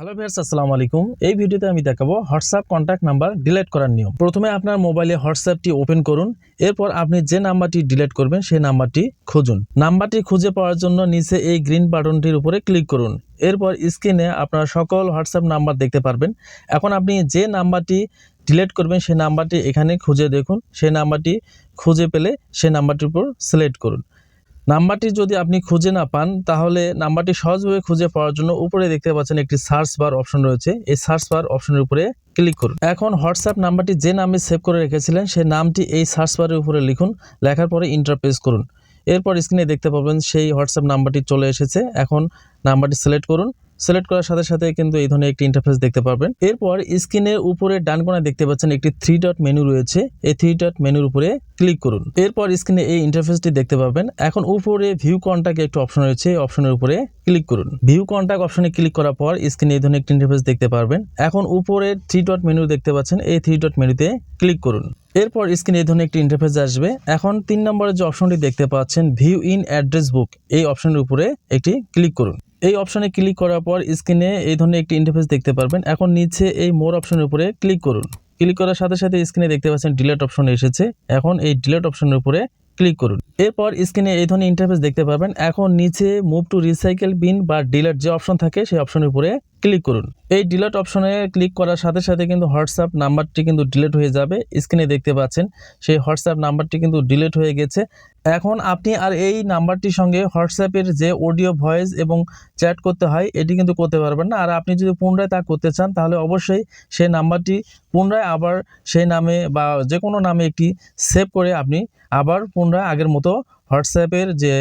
Hello viewers আসসালামু আলাইকুম। এই ভিডিওতে আমি দেখাবো হোয়াটসঅ্যাপ কন্ট্যাক্ট নাম্বার ডিলিট করার নিয়ম। প্রথমে আপনার মোবাইলে হোয়াটসঅ্যাপটি ওপেন করুন, এরপর আপনি যে নাম্বারটি ডিলিট করবেন সেই নাম্বারটি খুঁজুন। নাম্বারটি খুঁজে পাওয়ার জন্য নিচে এই গ্রিন বাটনটির উপরে ক্লিক করুন। এরপর স্ক্রিনে আপনার সকল হোয়াটসঅ্যাপ নাম্বার দেখতে পারবেন। এখন আপনি যে নাম্বারটি ডিলিট করবেন সেই নাম্বারটি এখানে খুঁজে দেখুন। সেই নাম্বারটি খুঁজে পেলে সেই নাম্বারটির উপর সিলেক্ট করুন। নাম্বারটি যদি আপনি খুঁজে না পান, তাহলে নাম্বারটি সহজভাবে খুঁজে পাওয়ার জন্য উপরে দেখতে পাচ্ছেন একটি সার্চ বার অপশন রয়েছে। এই সার্চ বার অপশনের উপরে ক্লিক করুন। এখন হোয়াটসঅ্যাপ নাম্বারটি যে নামে সেভ করে রেখেছিলেন সেই নামটি এই সার্চ বারের উপরে লিখুন, লেখার পরে ইন্টারপ্রেস করুন। এরপর স্ক্রিনে দেখতে পাবেন সেই হোয়াটসঅ্যাপ নাম্বারটি চলে এসেছে। এখন নাম্বারটি সিলেক্ট করুন। সিলেক্ট করার সাথে সাথে কিন্তু এই ধরনের একটি ইন্টারফেস দেখতে পারবেন। এরপর স্ক্রিনের উপরে ডান কোণায় দেখতে পাচ্ছেন একটি থ্রি ডট মেনু রয়েছে। এই থ্রি ডট মেনুর উপরে ক্লিক করুন। এরপর স্ক্রিনে এই ইন্টারফেসটি দেখতে পাবেন। এখন উপরে ভিউ কন্টাক্ট একটি অপশন রয়েছে। এই অপশনের উপরে ক্লিক করুন। ভিউ কন্টাক্ট অপশনে ক্লিক করার পর স্ক্রিনে এই ধরনের একটি ইন্টারফেস দেখতে পারবেন। এখন উপরে থ্রি ডট মেনু দেখতে পাচ্ছেন। এই থ্রি ডট মেনুতে ক্লিক করুন। এরপর স্ক্রিনে এই ধরনের একটি ইন্টারফেস আসবে। এখন তিন নম্বরের যে অপশনটি দেখতে পাচ্ছেন ভিউ ইন অ্যাড্রেস বুক এই অপশনের উপরে একটি ক্লিক করুন। এই অপশনে ক্লিক করার পর স্ক্রিনে এই ধরনের একটি ইন্টারফেস দেখতে পারবেন। এখন নিচে এই মোর অপশনের উপরে ক্লিক করুন। ক্লিক করার সাথে সাথে স্ক্রিনে দেখতে পাচ্ছেন ডিলেট অপশন এসেছে। এখন এই ডিলেট অপশনের উপরে ক্লিক করুন। এরপর স্ক্রিনে এই ধরনের ইন্টারফেস দেখতে পাবেন। এখন নিচে মুভ টু রিসাইকেল বিন বা ডিলেট যে অপশন থাকে সেই অপশনের উপরে ক্লিক করুন। এই ডিলেট অপশনে ক্লিক করার সাথে সাথে কিন্তু হোয়াটসঅ্যাপ নাম্বারটি কিন্তু ডিলেট হয়ে যাবে। স্ক্রিনে দেখতে পাচ্ছেন সেই হোয়াটসঅ্যাপ নাম্বারটি কিন্তু ডিলেট হয়ে গেছে। এখন আপনি আর এই নাম্বারটির সঙ্গে হোয়াটসঅ্যাপের যে অডিও ভয়েস এবং চ্যাট করতে হয়, এটি কিন্তু করতে পারবেন না। আর আপনি যদি পুনরায় তা করতে চান, তাহলে অবশ্যই সেই নাম্বারটি পুনরায় আবার সেই নামে বা যে কোনো নামে একটি সেভ করে আপনি আবার পুনরায় আগের মতো হোয়াটসঅ্যাপের যে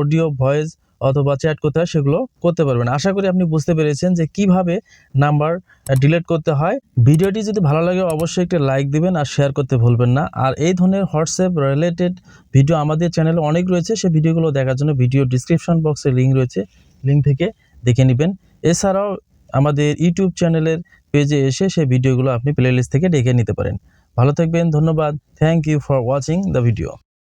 অডিও ভয়েস অথবা চ্যাট করতে হয়, সেগুলো করতে পারবেন। আশা করি আপনি বুঝতে পেরেছেন যে কীভাবে নাম্বার ডিলিট করতে হয়। ভিডিওটি যদি ভালো লাগে, অবশ্যই একটি লাইক দিবেন আর শেয়ার করতে ভুলবেন না। আর এই ধরনের হোয়াটসঅ্যাপ রিলেটেড ভিডিও আমাদের চ্যানেলে অনেক রয়েছে। সেই ভিডিওগুলো দেখার জন্য ভিডিও ডিসক্রিপশন বক্সে লিঙ্ক রয়েছে। লিঙ্ক থেকে দেখে নেবেন। এছাড়াও আমাদের ইউটিউব চ্যানেলের পেজে এসে সেই ভিডিওগুলো আপনি প্লেলিস্ট থেকে দেখে নিতে পারেন। ভালো থাকবেন, ধন্যবাদ। Thank you for watching the video